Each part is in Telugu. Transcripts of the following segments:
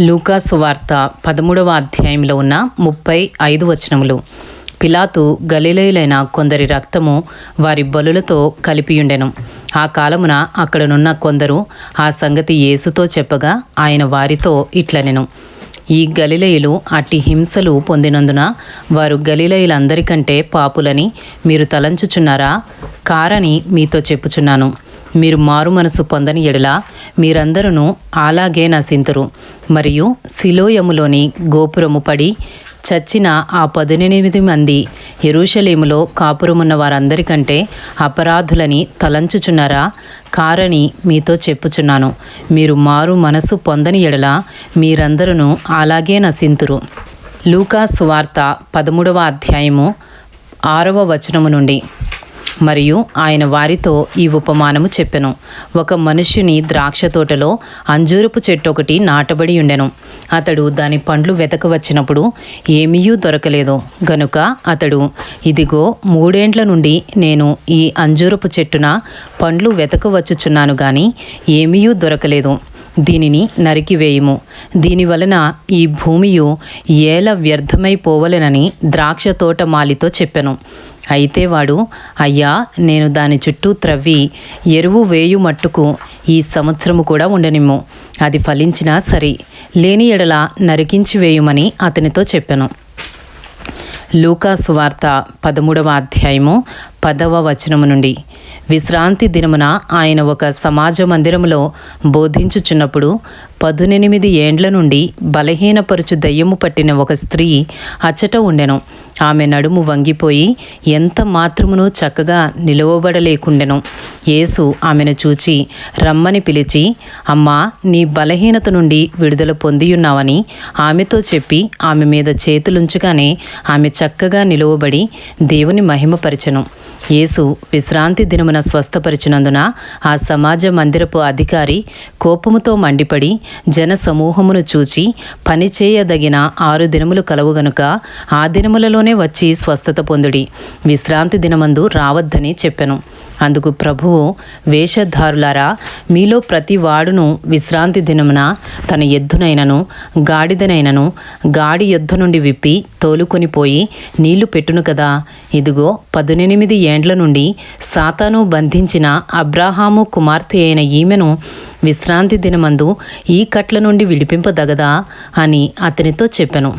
లూకాసు వార్త పదమూడవ అధ్యాయంలో ఉన్న ముప్పై ఐదు వచనములు. పిలాతు గలిలయులైన కొందరి రక్తము వారి బలులతో కలిపియుండెను. ఆ కాలమున అక్కడనున్న కొందరు ఆ సంగతి యేసుతో చెప్పగా ఆయన వారితో ఇట్లనెను. ఈ గలిలయులు అట్టి హింసలు పొందినందున వారు గలిలయులందరికంటే పాపులని మీరు తలంచుచున్నారా? కారని మీతో చెప్పుచున్నాను. మీరు మారు మనసు పొందని ఎడలా మీరందరూ అలాగే నశింతురు. మరియు సిలోయములోని గోపురము పడి చచ్చిన ఆ పదినెనిమిది మంది ఎరుషలేములో కాపురమున్న వారందరికంటే అపరాధులని తలంచుచున్నారా? కారని మీతో చెప్పుచున్నాను. మీరు మారు మనసు పొందని ఎడల మీరందరూ అలాగే నశింతురు. లూకాస్ వార్త పదమూడవ అధ్యాయము ఆరవ వచనము నుండి. మరియు ఆయన వారితో ఈ ఉపమానము చెప్పెను. ఒక మనుష్యుని ద్రాక్ష తోటలో అంజూరపు చెట్టు ఒకటి నాటబడి ఉండెను. అతడు దాని పండ్లు వెతక వచ్చినప్పుడు ఏమీయూ దొరకలేదు. గనుక అతడు ఇదిగో మూడేండ్ల నుండి నేను ఈ అంజూరపు చెట్టున పండ్లు వెతక వచ్చుచున్నాను గాని ఏమీయూ దొరకలేదు. దీనిని నరికివేయుము దీని వలన ఈ భూమియు ఏల వ్యర్థమైపోవలెనని ద్రాక్ష తోట మాలితో చెప్పెను. అయితే వాడు అయ్యా నేను దాని చుట్టూ త్రవ్వి ఎరువు వేయు మట్టుకు ఈ సంవత్సరము కూడా ఉండనిమ్ము. అది ఫలించినా సరే లేని ఎడల నరికించి వేయుమని అతనితో చెప్పాను. లూకాసు వార్త పదమూడవ అధ్యాయము పదవ వచనము నుండి. విశ్రాంతి దినమున ఆయన ఒక సమాజ మందిరములో బోధించుచున్నప్పుడు పదునెనిమిది ఏండ్ల నుండి బలహీనపరుచు దయ్యము పట్టిన ఒక స్త్రీ అచ్చట ఉండెను. ఆమె నడుము వంగిపోయి ఎంత మాత్రమునో చక్కగా నిలవబడలేకుండెను. యేసు ఆమెను చూచి రమ్మని పిలిచి అమ్మా నీ బలహీనత నుండి విడుదల పొందియున్నావని ఆమెతో చెప్పి ఆమె మీద చేతులుంచగానే ఆమె చక్కగా నిలువబడి దేవుని మహిమపరచెను యేసు విశ్రాంతి దినమున స్వస్థపరిచినందున ఆ సమాజ మందిరపు అధికారి కోపముతో మండిపడి జన సమూహమును చూచి పనిచేయదగిన ఆరు దినములు కలవు గనుక ఆ దినములలోనే వచ్చి స్వస్థత పొందుడి. విశ్రాంతి దినమందు రావద్దని చెప్పెను. అందుకు ప్రభువు వేషధారులారా మీలో ప్రతి వాడును విశ్రాంతి దినమున తన ఎద్దునైనను గాడిదనైనను గాడి యొద్ద నుండి విప్పి తోలుకొని పోయి నీళ్ళు పెట్టును కదా. ఇదిగో పదునెనిమిది ఏండ్ల నుండి సాతాను బంధించిన అబ్రాహాము కుమార్తె అయిన ఈమెను విశ్రాంతి దినమందు ఈ కట్ల నుండి విడిపింపదగదా అని అతనితో చెప్పెను.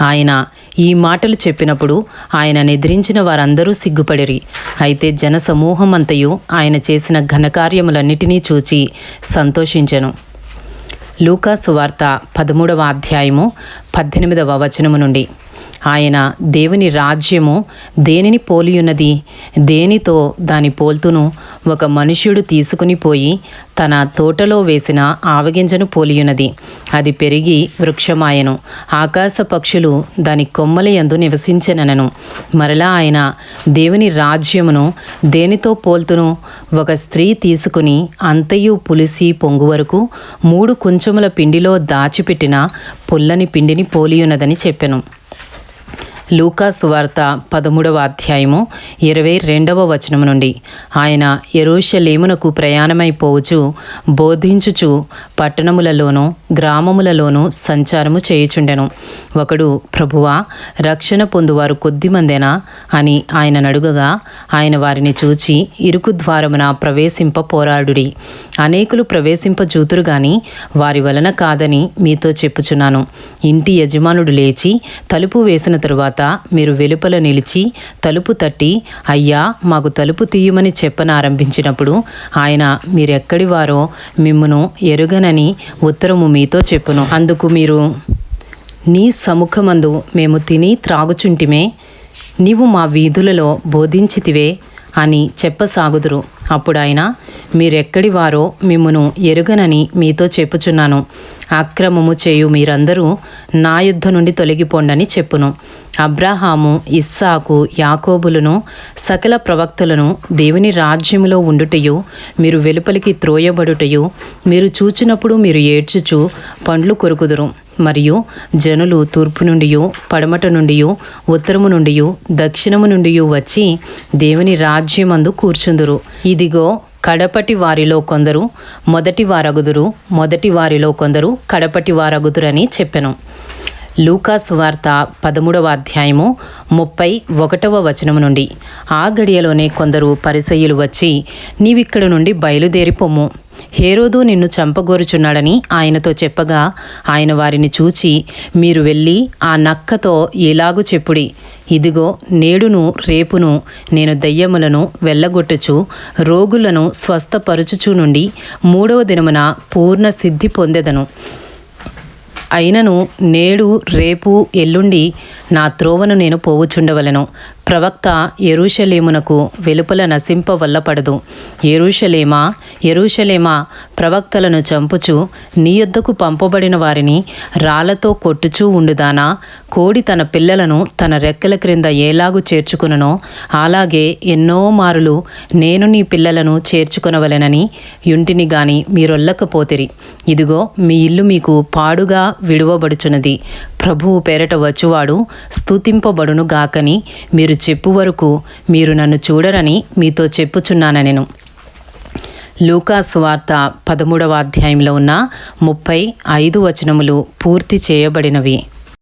ఆయన ఈ మాటలు చెప్పినప్పుడు ఆయన నిద్రించిన వారందరూ సిగ్గుపడిరి. అయితే జనసమూహమంతయు ఆయన చేసిన ఘనకార్యములన్నిటినీ చూచి సంతోషించెను. లూకాసు వార్త పదమూడవ అధ్యాయము పద్దెనిమిదవ వచనము నుండి. ఆయన దేవుని రాజ్యము దేనిని పోలియున్నది? దేనితో దాని పోల్తును? ఒక మనుష్యుడు తీసుకుని పోయి తన తోటలో వేసిన ఆవగింజను పోలియున్నది. అది పెరిగి వృక్షమాయను. ఆకాశ పక్షులు దాని కొమ్మల యందు నివసించనను మరలా ఆయన దేవుని రాజ్యమును దేనితో పోల్తును? ఒక స్త్రీ తీసుకుని అంతయు పులిసి పొంగు వరకు మూడు కుంచముల పిండిలో దాచిపెట్టిన పుల్లని పిండిని పోలియున్నదని చెప్పెను. లూకా వార్త పదమూడవ అధ్యాయము ఇరవై రెండవ వచనము నుండి. ఆయన ఎరుషలేమునకు ప్రయాణమైపోవచ్చు బోధించుచు పట్టణములలోనూ గ్రామములలోనూ సంచారము చేయుచుండెను. ఒకడు ప్రభువా రక్షణ పొందువారు కొద్దిమందేనా అని ఆయన నడుగగా ఆయన వారిని చూచి ఇరుకు ద్వారమున ప్రవేశింప పోరాడుడి. అనేకులు ప్రవేశింప చూతురు గాని వారి వలన కాదని మీతో చెప్పుచున్నాను. ఇంటి యజమానుడు లేచి తలుపు వేసిన తరువాత మీరు వెలుపల నిలిచి తలుపు తట్టి అయ్యా మాకు తలుపు తీయమని చెప్పనారంభించినప్పుడు ఆయన మీరెక్కడి వారో మిమ్మును ఎరుగనని ఉత్తరము మీతో చెప్పును. అందుకు మీరు నీ సముఖమందు మేము తిని త్రాగుచుంటిమే నీవు మా వీధులలో బోధించితివే అని చెప్పసాగుదురు. అప్పుడు ఆయన మీరెక్కడి వారో మిమ్మును ఎరుగనని మీతో చెప్పుచున్నాను. అక్రమము చేయు మీరందరూ నా యుద్ధ నుండి తొలగిపోండని చెప్పును. అబ్రాహాము ఇస్సాకు యాకోబులను సకల ప్రవక్తలను దేవుని రాజ్యములో ఉండుటయు మీరు వెలుపలికి త్రోయబడుటయు మీరు చూచినప్పుడు మీరు ఏడ్చుచు పండ్లు కొరుకుదురు. మరియు జనులు తూర్పు నుండియో పడమట నుండియో ఉత్తరము నుండియో దక్షిణము నుండియో వచ్చి దేవుని రాజ్యమందు కూర్చుందురు. ఇదిగో కడపటి వారిలో కొందరు మొదటి వారగుదురు మొదటి వారిలో కొందరు కడపటి వారగుదురని చెప్పెను. లూకాస్ వార్త పదమూడవ అధ్యాయము ముప్పై ఒకటవ వచనము నుండి. ఆ గడియలోనే కొందరు పరిసయ్యులు వచ్చి నీవిక్కడ నుండి బయలుదేరి పొమ్ము హేరోదు నిన్ను చంపగోరుచున్నాడని ఆయనతో చెప్పగా ఆయన వారిని చూచి మీరు వెళ్ళి ఆ నక్కతో ఎలాగు చెప్పుడి. ఇదిగో నేడును రేపును నేను దయ్యములను వెళ్ళగొట్టుచు రోగులను స్వస్థపరుచుచు నుండి మూడవ దినమున పూర్ణ సిద్ధి పొందెదను. అయినను నేడు రేపు ఎల్లుండి నా త్రోవను నేను పోవుచుండవలను. ప్రవక్త ఎరుషలేమునకు వెలుపల నశింప వల్లపడదు ఎరుషలేమా ఎరుషలేమా ప్రవక్తలను చంపుచు నీ యొద్దకు పంపబడిన వారిని రాళ్ళతో కొట్టుచూ ఉండుదానా? కోడి తన పిల్లలను తన రెక్కల క్రింద ఏలాగు చేర్చుకుననో? అలాగే ఎన్నో మారులు నేను నీ పిల్లలను చేర్చుకొనవలెనని యుంటిని గాని మీరొల్లకపోతిరి. ఇదిగో మీ ఇల్లు మీకు పాడుగా విడువబడుచున్నది. ప్రభువు పేరట వచ్చువాడు స్తుతింపబడును గాకని మీరు మీరు చెప్పు వరకు మీరు నన్ను చూడరని మీతో చెప్పుచున్నానెను లూకాస్ వార్త పదమూడవ అధ్యాయంలో ఉన్న ముప్పై ఐదు వచనములు పూర్తి చేయబడినవి.